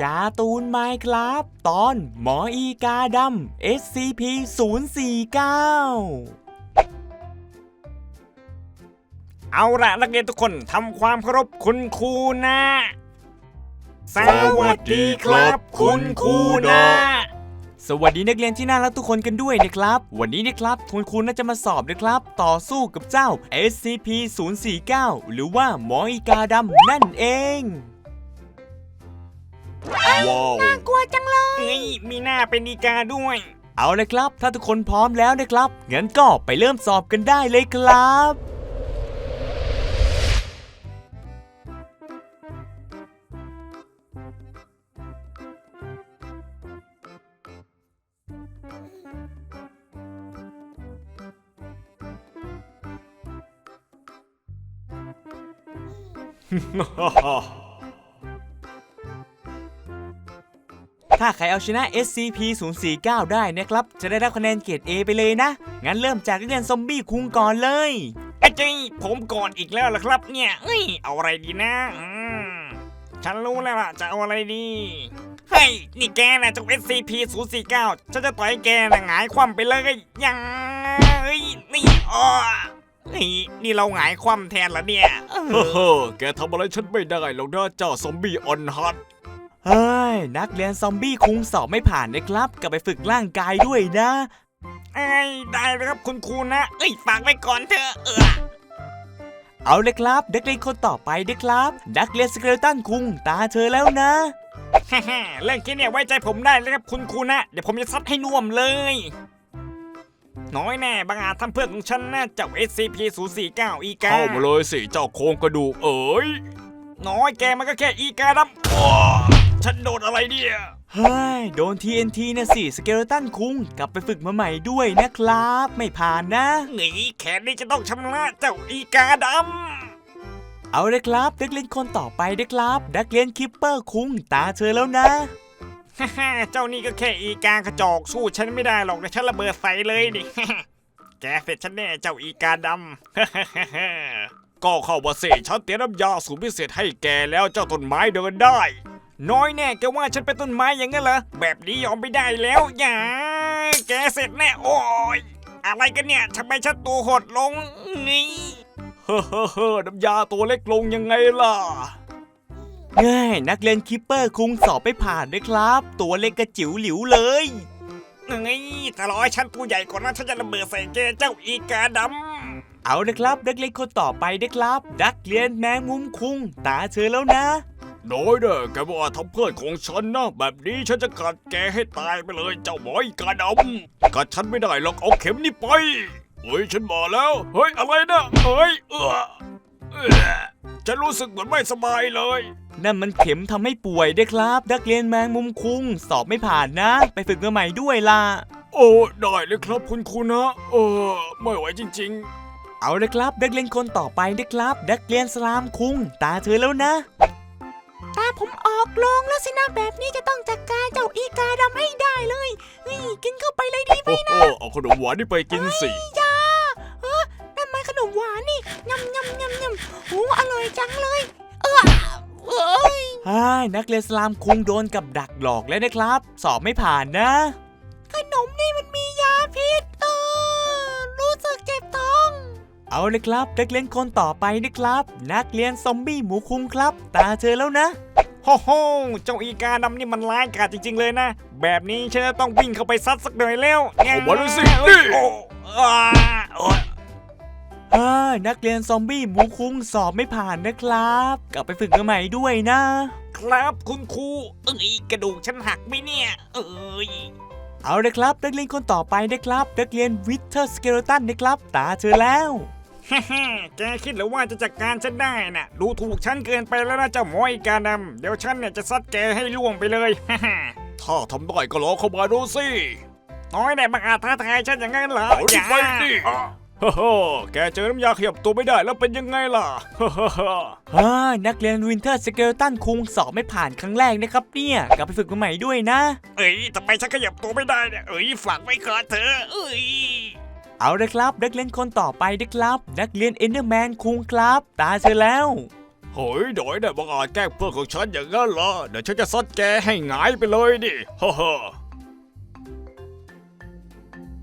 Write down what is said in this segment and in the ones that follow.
การ์ตูนไมครับตอนหมออีกาดำ SCP 049เอาละนักเรียนทุกคนทำความเคารพคุณครูนะ สวัสดีครับ คุณครูนะ สวัสดีนักเรียนที่น่ารักทุกคนกันด้วยนะครับ วันนี้นะครับคุณครูน่าจะมาสอบนะครับ ต่อสู้กับเจ้า SCP 049 หรือว่าหมออีกาดำนั่นเอง ว้าวกลัวจังเลยเฮ้ยมีหน้าเป็นอีกาด้วย เอาเลยครับ ถ้าทุกคนพร้อมแล้วนะครับ งั้นก็ไปเริ่มสอบกันได้เลยครับ ถ้าใครเอาชนะ SCP-049 ได้นะครับ จะได้รับคะแนนเกรด A ไปเลยนะ งั้นเริ่มจากนักเรียนซอมบี้คุงก่อนเลยไอ้เจ้ยผมก่อนอีกแล้วล่ะครับ เนี่ยเอ้ยเอาอะไรดีนะอืมฉันรู้แล้วล่ะจะเอาอะไรดี เฮ้ย นี่แกนะเจ้า SCP 0 4 9 ฉันจะต่อยแกนะหงายคว่ำไปเลยยังเฮ้ยนี่อ๋อเฮ้ยนี่เราหงายคว่ำแทนละเนี่ยเอเฮ้ออแกทำอะไรฉันไม่ได้หรอกนะเจ้าซอมบี้ออนฮัต เฮ้ย นักเรียนซอมบี้คุงสอบไม่ผ่านนะครับ กลับไปฝึกร่างกายด้วยนะไอ้ยได้เลยครับคุณครูนะ เอ้ยฝากไว้ก่อนเถอะเออเอาเลยครับนักเรียนคนต่อไปนะครับ นักเรียนสเกเลตันคุงตาเธอแล้วนะฮ่าๆเรื่องแค่เนี่ยไว้ใจผมได้เลยครับคุณครูนะ เดี๋ยวผมจะซัดให้น่วมเลย น้อยแน่บางอาจทำเพื่อนของฉันนะเจ้า SCP 0 4 9อีกาเข้ามาเลยสิเจ้าโครงกระดูกเอ๋ยน้อยแกมันก็แค่อีกาดำอ้อ ฉันโดนอะไรเนี่ย เฮ้ย โดน TNT นะสิ สเกเลตันคุงกลับไปฝึกมาใหม่ด้วยนะครับ ไม่ผ่านนะ หนีแขนนี่จะต้องชำระเจ้าอีกาดเอาเลยครับนักเรียนคนต่อไปนะครับนักเรียนคิปเปอร์คุงตาเธอแล้วนะำฮ่าๆเจ้านี่ก็แค่อีกากระจอกสู้ฉันไม่ได้หรอกเดี๋ยวฉันระเบิดใส่เลยดิแกเสร็จฉันแน่เจ้าอีกาดำก็เข้ามาสิฉันเตรียมน้ำยาสูตรพิเศษให้แกแล้วเจ้าต้นไม้เดินได้ น้อยแน่แกว่าฉันเป็นต้นไม้อย่างนั้นเหรอ แบบนี้ยอมไม่ได้แล้วอย่าแกเสร็จแน่โอ้ยอะไรกันเนี่ยทำไมฉันตัวหดลงนี่เฮ้อเฮ้อเฮ้อน้ำยาตัวเล็กลงยังไงล่ะเฮ้ยนักเรียนคิปเปอร์คุงสอบไม่ผ่านนะครับ ตัวเล็กกระจิ๋วหลิวเลยนี่ถ้ารอให้ฉันตัวใหญ่กว่านั้นฉันจะระเบิดใส่แกเจ้าอีกาดเอาละครับนักเรียนคนต่อไปนะครับนักเรียนแมงมุมคุง ตาเธอแล้วนะ น้อยเด้อแกว่าทำเพื่อนของฉันนะ แบบนี้ฉันจะกัดแกให้ตายไปเลยเจ้าหมอยกาดำกัดฉันไม่ได้หรอกเอาเข็มนี่ไปเฮ้ยฉันมาแล้ว เฮ้ยอะไรนะเฮ้ยเออเออฉันรู้สึกเหมือนไม่สบายเลย นั่นมันเข็มทำให้ป่วยนะครับ นักเรียนแมงมุมคุง สอบไม่ผ่านนะ ไปฝึกมาใหม่ด้วยล่ะ โอ้ได้เลยครับคุณครูนะเออไม่ไหวจริงเอาละครับนักเรียนคนต่อไปนะครับนักเรียนสลามคุง ตาเธอแล้วนะตา ผมออกลงแล้วสินะแบบนี้จะต้องจัดการเจ้าอีกาดำให้ได้เลยเฮ้ยกินเข้าไปเลยดีๆไหมโอ้โหเอาขนมหวานนี่ไปกินสิยาเออนั่นมันขนมหวานนี่ยำยำยำยำโอ้อร่อยจังเลย เออเอ้ยใช่นักเรียนสลามคุงโดนกับดักหลอกแล้วนะครับ สอบไม่ผ่านนะ ขนมนี่มัน เอาเลยครับนักเรียนคนต่อไปนะครับ นักเรียนซอมบี้หมูคุงครับ ตาเธอแล้วนะำโอ้โหเจ้าอีกาดำนี่มันร้ายกาจจริง ๆ เลยนะ แบบนี้ฉันจะต้องวิ่งเข้าไปซัดสักหน่อยแล้วเอามาเลยสิเอ้ยโอ้อ่าโอ้ยเฮ้ยนักเรียนซอมบี้หมูคุงสอบไม่ผ่านนะครับ กลับไปฝึกมาใหม่ด้วยนะ ครับคุณครูเอ้ยกระดูกฉันหักไหมเนี่ย เอ้ยเอาเลยครับนักเรียนคนต่อไปนะครับ นักเรียนวิเทอร์สเกเลตันนะครับ ตาเธอแล้ว ฮ่าฮ่าแกคิดหรือว่าจะจัดการฉันได้น่ะ ดูถูกฉันเกินไปแล้วนะเจ้าหมอยกาดำเดี๋ยวฉันเนี่ยจะซัดแกให้ล่วงไปเลยฮ่าฮ่าถ้าทำได้ก็ลองเข้ามาดูสิน้อยแต่บังอาจท้าทายฉันอย่างนั้นเหรอเอาดิอย่าไปดิฮ่าฮ่าแกเจอน้ำยาขยับตัวไม่ได้แล้วเป็นยังไงล่ะฮ่าฮ่าฮ่าเฮ้ยนักเรียนวินเทอร์สเกเลตันคุงสอบไม่ผ่านครั้งแรกนะครับเนี่ย กลับไปฝึกมาใหม่ด้วยนะ เอ้ยทำไมฉันขยับตัวไม่ได้เนี่ยเอ้ยฝากไว้ก่อนเถอะเอ้ย เอาเลยครับ นักเรียนคนต่อไปนะครับ นักเรียนเอนเดอร์แมนคุงครับ ตาเธอแล้วเฮ้ยโดยเนี่ยบังอาจแกล้งเพื่อนของฉันอย่างนั้นเหรอเดี๋ยวฉันจะซัดแกให้หงายไปเลยดิฮ่าฮ่า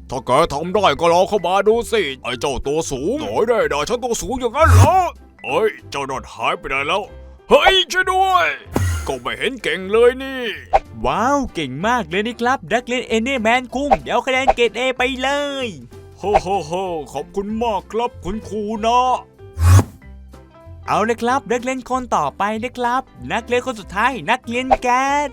ถ้าแกทำได้ก็ลองเข้ามาดูสิไอ้เจ้าตัวสูงโดยได้ด่าฉันตัวสูงอย่างนั้นเหรอเฮ้ยเจ้านอดหายไปไหนแล้วเฮ้ยช่วยด้วย ก็ไม่เห็นเก่งเลยนี่ ว้าว เก่งมากเลยนะครับ ดักเล่นเอเนแมนคุงเดี๋ยวคะแนนเกรดเอไปเลย โฮโฮโฮขอบคุณมากครับคุณครูนะ เอาเลยครับนักเรียนคนต่อไปนะครับ นักเรียนคนสุดท้ายนักเรียนแก๊ส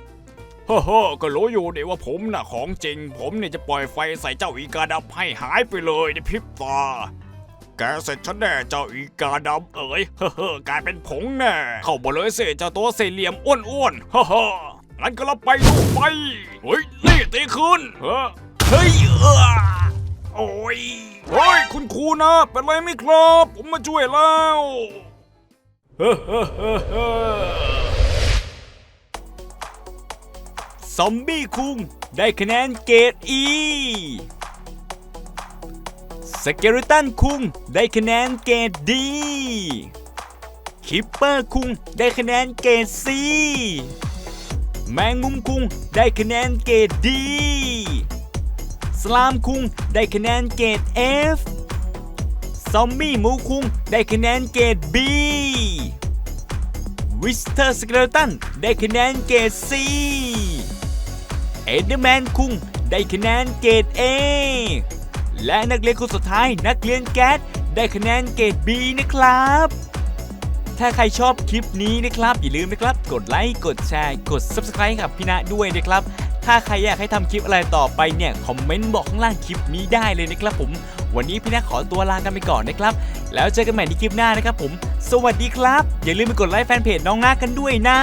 ฮ่าฮ่าก็รู้อยู่นี่ว่าผมน่ะของจริง ผมเนี่ยจะปล่อยไฟใส่เจ้าอีกาดำให้หายไปเลยในพริบตา แกเสร็จฉันแน่เจ้าอีกาดำเอ๋ยเฮ้อเฮ้อกลายเป็นผงแน่ เข้ามาเลยเสเจ้าตัวสี่เหลี่ยมอ้วนๆฮ่าฮ่างั้นก็รับไปลูกไป เฮ้ยนี่ตีคืนเฮ้อเฮ้ยเออ โอ้ยเฮ้ยคุณครูนะ เป็นไรไหมครับ ผมมาช่วยแล้วเฮ้ซอมบี้คุงได้คะแนนเกรดอีสเกเลตันคุงได้คะแนนเกรดดี คิปเปอร์คุงได้คะแนนเกรดซีแมงมุมคุงได้คะแนนเกรดดี สลามคุงได้คะแนนเกรด F ซอมบี้หมูคุงได้คะแนนเกรด B วิสเตอร์สเกเลตันได้คะแนนเกรด C เอเดอร์แมนคุงได้คะแนนเกรด A และนักเรียนคนสุดท้ายนักเรียนแก๊สได้คะแนนเกรด B นะครับ ถ้าใครชอบคลิปนี้นะครับ อย่าลืมนะครับ กดไลค์ กดแชร์ กด Subscribe กับพี่ณะด้วยนะครับ ถ้าใครอยากให้ทำคลิปอะไรต่อไปเนี่ยคอมเมนต์บอกข้างล่างคลิปนี้ได้เลยนะครับผม วันนี้พี่ณะขอตัวลากันไปก่อนนะครับ แล้วเจอกันใหม่ในคลิปหน้านะครับผม สวัสดีครับ อย่าลืมไปกดไลค์แฟนเพจน้องนากันด้วยนะ